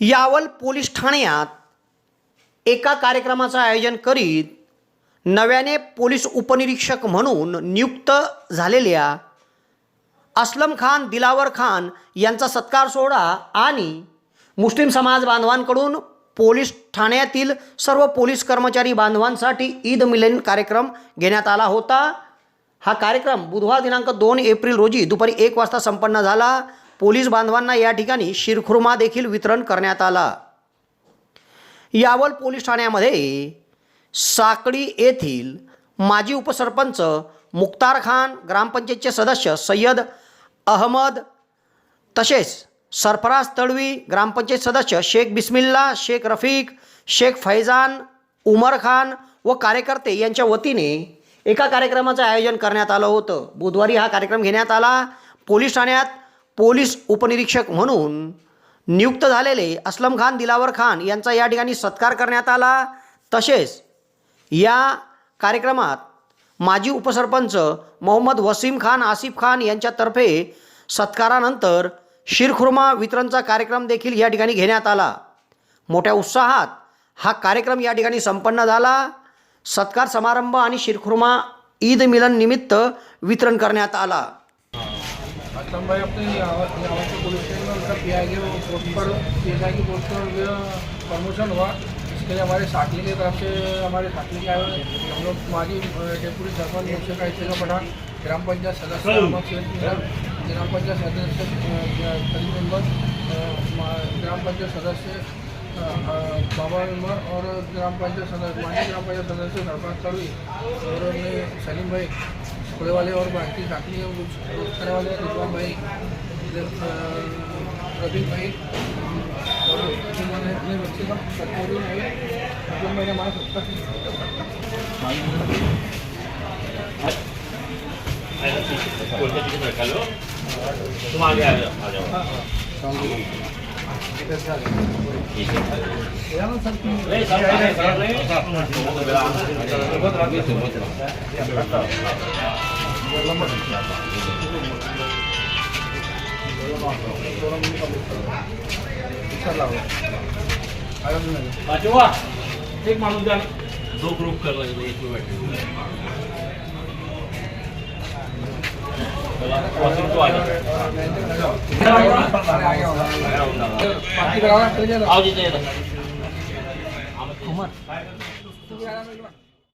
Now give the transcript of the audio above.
Yawal police ठाण्यात एका कार्यक्रमाचं आयोजन करीत नव्याने पोलीस उपनिरीक्षक म्हणून नियुक्त झालेल्या अस्लम खान दिलावर खान यांचा सत्कार सोहळा आणि मुस्लिम समाज बांधवांकडून पोलीस ठाण्यातील सर्व पोलीस कर्मचारी बांधवांसाठी ईद मिलन कार्यक्रम घेण्यात आला होता. हा कार्यक्रम बुधवार दिनांक दोन एप्रिल रोजी दुपारी एक वाजता संपन्न झाला. पोलीस बांधवांना या ठिकाणी शिरखुर्मा देखील वितरण करण्यात आला. यावल पोलीस ठाण्यामध्ये साकडी येथील माजी उपसरपंच मुक्तार खान ग्रामपंचायतचे सदस्य सय्यद अहमद तसेच सरफराज तळवी ग्रामपंचायत सदस्य शेख बिस्मिल्ला शेख रफीक शेख फैजान उमर खान व कार्यकर्ते यांच्या वतीने एका कार्यक्रमाचं आयोजन करण्यात आलं होतं. बुधवारी हा कार्यक्रम घेण्यात आला. पोलीस ठाण्यात पोलीस उपनिरीक्षक म्हणून नियुक्त झालेले असलम खान दिलावर खान यांचा या ठिकाणी सत्कार करण्यात आला. तसेच या कार्यक्रमात माजी उपसरपंच मोहम्मद वसीम खान आसिफ खान यांच्यातर्फे सत्कारानंतर शिरखुर्मा वितरणचा कार्यक्रम देखील या ठिकाणी घेण्यात आला. मोठ्या उत्साहात हा कार्यक्रम या ठिकाणी संपन्न झाला. सत्कार समारंभ आणि शिरखुर्मा ईद मिलन निमित्त वितरण करण्यात आला. असलम भाई अपने यहाँ के पुलिस स्टेशन में उनका पी आई के पोस्ट पर पी एस आई की पोस्ट पर प्रमोशन हुआ। इसके लिए हमारे साथी की तरफ से हमारे साथी के आए हम लोग माजी डेप्यूटी सरपंच मुझसे का इस्तेगा पठान ग्राम पंचायत सदस्य ग्राम पंचायत सदस्य अ, करीम मेम्बर मा- ग्राम पंचायत सदस्य बाबा मेम्बर और ग्राम पंचायत सदस्य माजी ग्राम पंचायत सदस्य सरपंच और सलीम भाई। थोड़े वाले और बाकी हैं दोस्त करने वाले रिजवान भाई रफीक भाई और जिन्होंने अपने बच्चे का सत्तावी भाई जो मैंने हमारा सत्ता तुम आगे आ जाओ आ जाओ। नहीं, पाचवा. एक माणूस द्या. दो ग्रुप करायला एक वाशिमको आले कुमार.